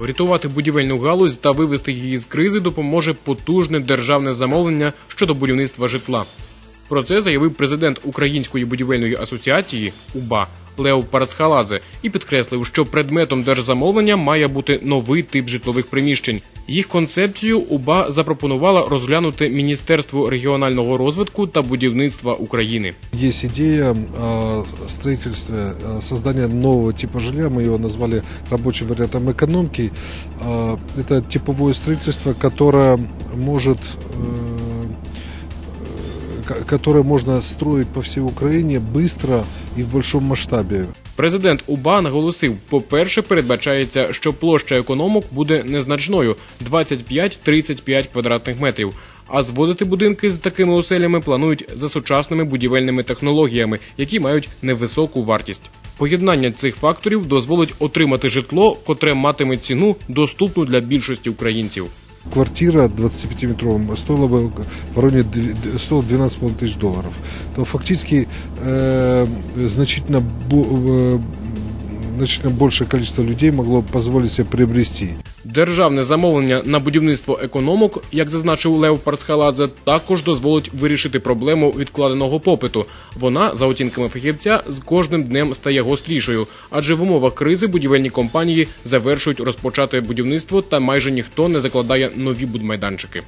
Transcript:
Врятувати будівельну галузь та вивести її з кризи допоможе потужне державне замовлення щодо будівництва житла. Про це заявив президент Української будівельної асоціації УБА Лео Парацхаладзе і підкреслив, що предметом держзамовлення має бути новий тип житлових приміщень. Їх концепцію УБА запропонувала розглянути Міністерство регіонального розвитку та будівництва України. Есть идея о строительстве, э, создания нового типа жилья, мы его назвали рабочим вариантом экономки. Э, Это типовое строительство, которое может э, ко- которое можно строить по всей Украине быстро и в большом масштабе. Президент УБА наголосив: по-перше, передбачається, що площа економок буде незначною 25-35 квадратних метрів. А зводити будинки з такими оселями планують за сучасними будівельними технологіями, які мають невисоку вартість. Поєднання цих факторів дозволить отримати житло, котре матиме ціну доступну для більшості українців. Квартира 25-метровая стоила бы в районе дв- стоила 12,5 тысяч долларов. То фактически э, значительно, э, значительно большее количество людей могло позволить себе приобрести. Державне замовлення на будівництво економок, як зазначив Лев Парцхаладзе, також дозволить вирішити проблему відкладеного попиту. Вона, за оцінками фахівця, з кожним днем стає гострішою, адже в умовах кризи будівельні компанії завершують розпочати будівництво та майже ніхто не закладає нові будмайданчики.